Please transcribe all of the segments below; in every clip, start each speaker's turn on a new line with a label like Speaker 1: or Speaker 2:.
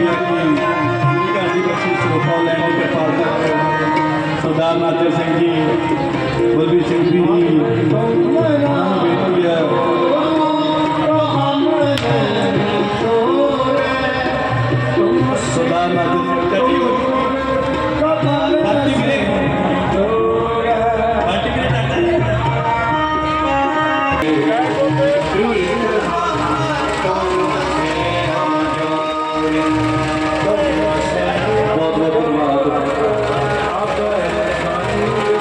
Speaker 1: ਜਿਹੜੀਆਂ ਕਿ ਘਰ ਦੀ ਬਖਸ਼ਿਸ਼ ਰੋਪਾ ਲੈਣ ਦੀ ਕਿਰਪਾਲਤਾ ਕਰੋ ਸਰਦਾਰ ਨਾਦਰ ਸਿੰਘ ਜੀ, ਬਲਵੀਰ ਸਿੰਘ ਜੀ ਬਹੁਤ ਬਹੁਤ
Speaker 2: ਬੇਤੁਲਿਆ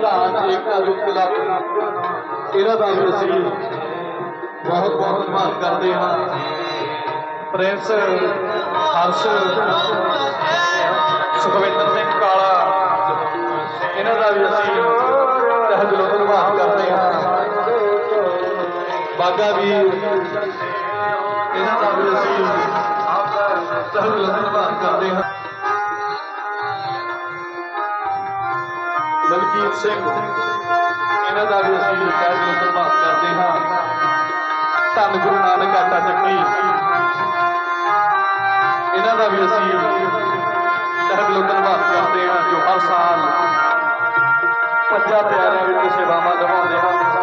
Speaker 2: ਪ੍ਰਧਾਨ ਏਕਤਾ ਯੁੱਧ ਕਲੱਬ ਇਹਨਾਂ ਦਾ ਵੀ ਅਸੀਂ ਬਹੁਤ ਬਹੁਤ ਧੰਨਵਾਦ ਕਰਦੇ ਹਾਂ। ਪ੍ਰਿੰਸ ਹਰਸ਼ ਸੁਖਵਿੰਦਰ ਸਿੰਘ ਕਾਲਾ। ਇਹਨਾਂ ਦਾ ਵੀ ਅਸੀਂ ਤਹਿ ਦਿਲੋਂ ਧੰਨਵਾਦ ਕਰਦੇ ਹਾਂ। ਬਾਗਾ ਵੀ ਇਹਨਾਂ ਦਾ ਵੀ ਅਸੀਂ ਸਹਿਬ ਧੰਨਵਾਦ ਕਰਦੇ ਹਾਂ। ਮਲਕੀਤ ਸਿੰਘ ਇਹਨਾਂ ਦਾ ਵੀ ਅਸੀਂ ਸਹਿਬ ਧੰਨਵਾਦ ਕਰਦੇ ਹਾਂ। ਧੰਨ ਗੁਰੂ ਨਾਨਕ ਆਟਾ ਚੱਕੀ ਇਹਨਾਂ ਦਾ ਵੀ ਅਸੀਂ ਸਹਿਬ ਧੰਨਵਾਦ ਕਰਦੇ ਹਾਂ ਜੋ ਹਰ ਸਾਲ ਪੰਜਾਂ ਪਿਆਰਿਆਂ ਵਿੱਚ ਸੇਵਾਵਾਂ ਨਿਭਾਉਂਦੇ ਹਨ।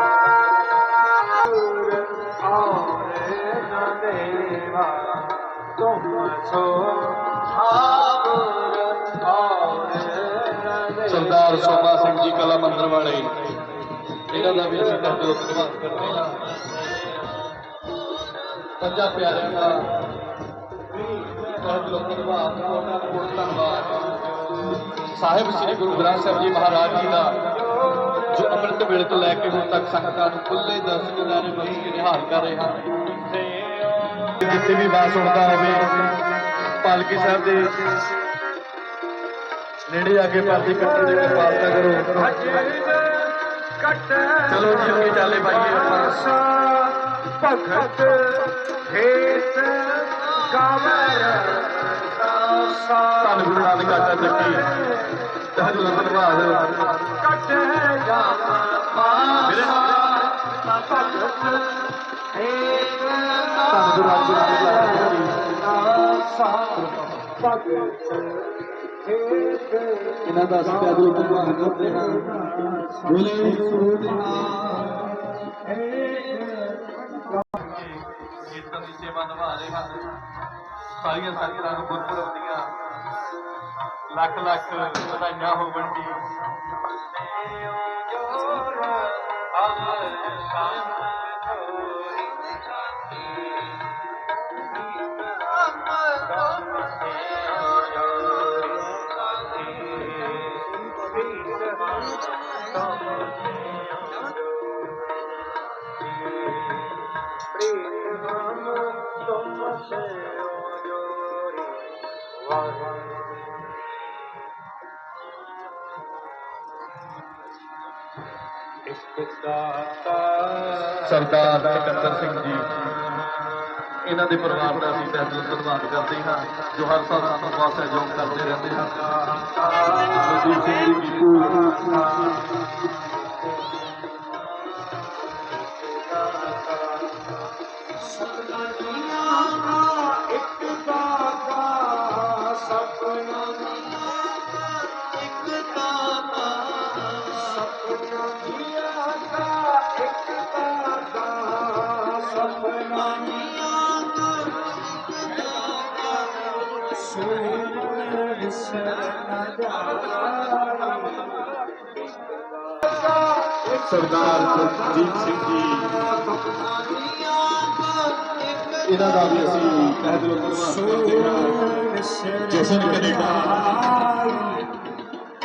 Speaker 2: ਸਰਦਾਰ ਸੋਮਾ ਸਿੰਘ ਜੀ ਕਲਾ ਮੰਦਰ ਵਾਲੇ। ਇਹਨਾਂ ਦਾ ਵੀ ਅਸੀਂ ਤਹਿ ਦਿਲੋਂ ਧੰਨਵਾਦ ਕਰਦੇ ਹਾਂ। ਪੰਜਾਂ ਪਿਆਰਿਆਂ ਦਾ ਤਹਿ ਦਿਲੋਂ ਧੰਨਵਾਦ ਉਹਨਾਂ ਦਾ ਬਹੁਤ ਧੰਨਵਾਦ। ਸਾਹਿਬ ਸ੍ਰੀ ਗੁਰੂ ਗ੍ਰੰਥ ਸਾਹਿਬ ਜੀ ਮਹਾਰਾਜ ਜੀ ਦਾ, ਜੋ ਅੰਮ੍ਰਿਤ ਵੇਲੇ ਤੋਂ ਲੈ ਕੇ ਹੁਣ ਤੱਕ ਸੰਗਤਾਂ ਨੂੰ ਖੁੱਲੇ ਦਰਸ਼ਨ ਦਿਦਾਰੇ ਬਖਸ਼ ਕੇ ਨਿਹਾਲ ਕਰ ਰਹੇ ਹਨ। ਜਿੱਥੇ ਵੀ ਬਾਤ ਹੁੰਦਾ ਹੋਵੇ, ਪਾਲਕੀ ਸਾਹਿਬ ਦੇ ਨੇੜੇ ਆ ਕੇ ਪਾਰਟੀ ਕੱਟਣ ਦੀ ਕਿਰਪਾਲਤਾ ਕਰੋ। ਚਲੋ ਜੀ ਅੱਗੇ ਚੱਲੇ ਪਾਈਏ
Speaker 3: ਭਗਤ ਹੇਤ ਗਾਵਰ
Speaker 2: ਧੰਨ ਗੁਰੂ ਨਾਨਕ ਆਟਾ ਚੱਕੀ ਦਿਲੋਂ ਧੰਨਵਾਦ।
Speaker 3: ਕਟ ਜਾਵਾ
Speaker 2: ਮੇਰੇ
Speaker 3: ਭਗਤ ਹੇਤ
Speaker 2: ਧੰਨ ਗੁਰੂ ਨਾਨਕ ਆਟਾ ਚੱਕੀ
Speaker 3: ਭਗਤ
Speaker 2: ਇਹਨਾਂ ਦਾ ਅਸੀਂ ਤਹਿ ਦਿਲੋਂ ਧੰਨਵਾਦ ਕਰਦੇ ਹਾਂ। ਬੋਲੇ ਕੀਰਤਨ ਦੀ ਸੇਵਾ ਨਿਭਾ ਰਹੇ ਹਨ ਸਾਰੀਆਂ ਸਾਰੀਆਂ ਨੂੰ ਗੁਰਪੁਰਬ ਦੀਆਂ ਲੱਖ ਲੱਖ ਵਧਾਈਆਂ ਹੋਵਣ ਜੀ ਸਰਦਾਰ ਸਿਕੰਦਰ ਸਿੰਘ ਜੀ। ਇਹਨਾਂ ਦੇ ਪਰਿਵਾਰ ਦਾ ਅਸੀਂ ਤਹਿ ਦਿਲੋਂ ਧੰਨਵਾਦ ਕਰਦੇ ਹਾਂ, ਜੋ ਹਰ ਸਾਲ ਸਾਨੂੰ ਬਹੁਤ ਸਹਿਯੋਗ ਕਰਦੇ ਰਹਿੰਦੇ ਹਨ। ਮਨਦੀਪ ਸਿੰਘ ਜੀ ਬੀਪੂ ਸਰਦਾਰ ਜਗਜੀਤ ਸਿੰਘ ਜੀ। ਇਹਨਾਂ ਦਾ ਵੀ ਅਸੀਂ ਤਹਿ ਦਿਲੋਂ ਧੰਨਵਾਦ ਜਸ਼ਨ ਕੈਨੇਡਾ।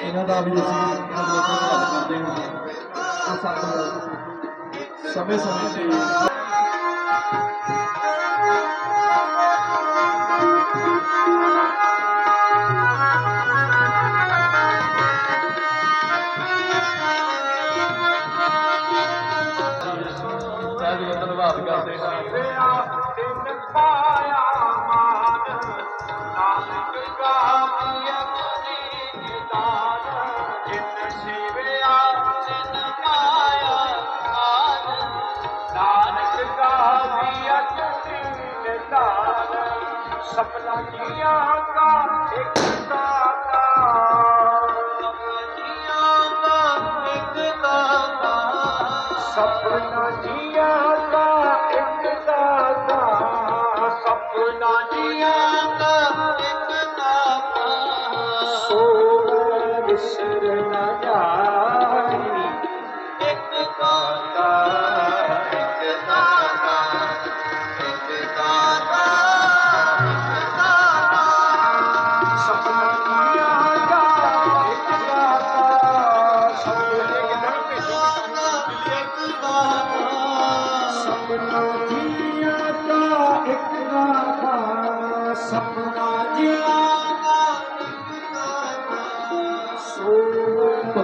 Speaker 2: ਇਹਨਾਂ ਦਾ ਵੀ ਅਸੀਂ ਤਹਿ ਦਿਲੋਂ ਧੰਨਵਾਦ ਕਰਦੇ ਹਾਂ। ਸਾਨੂੰ ਸਮੇਂ ਸਮੇਂ ਤੇ
Speaker 3: सपना जिया का दादा सपना जिया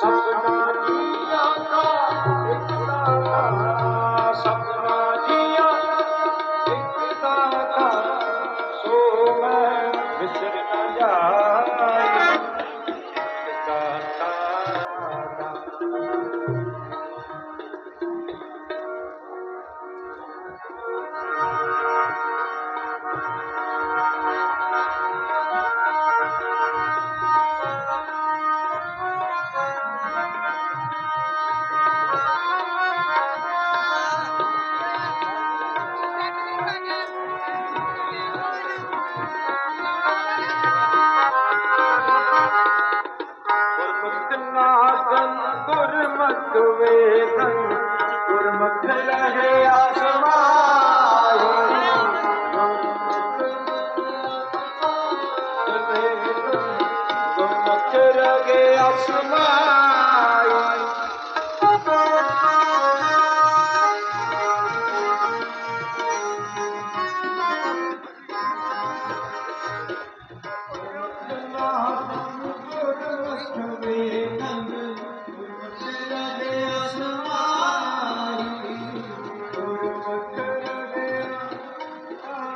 Speaker 3: saudade.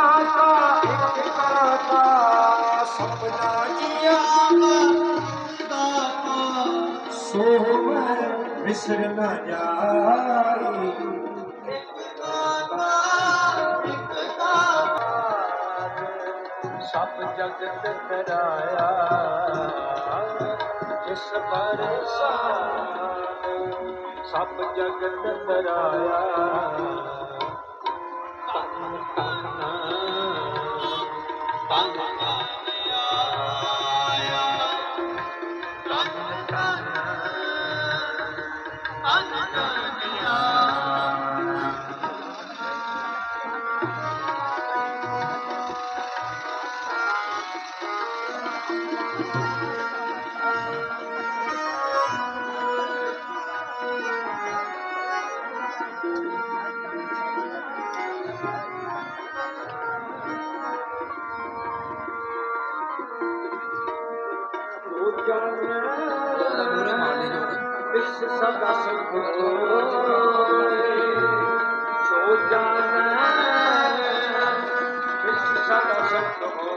Speaker 3: ਦਾਤਾ ਇੱਕ ਦਾਤਾ ਸਪਨਾ ਕੀਆ ਦਾਤਾ ਸੋਹਮਰ ਵਿਸਰ ਨਾ ਜਾਈ ਸਭ ਜਗਤ ਕਰਾਇਆ ਜਿਸ ਪਰ ਸਾਨ ਸਭ ਜਗਤ ਕਰਾਇਆ ਧੰਨ ਧੰਨ सदा सुखो छो जान सदा सुखो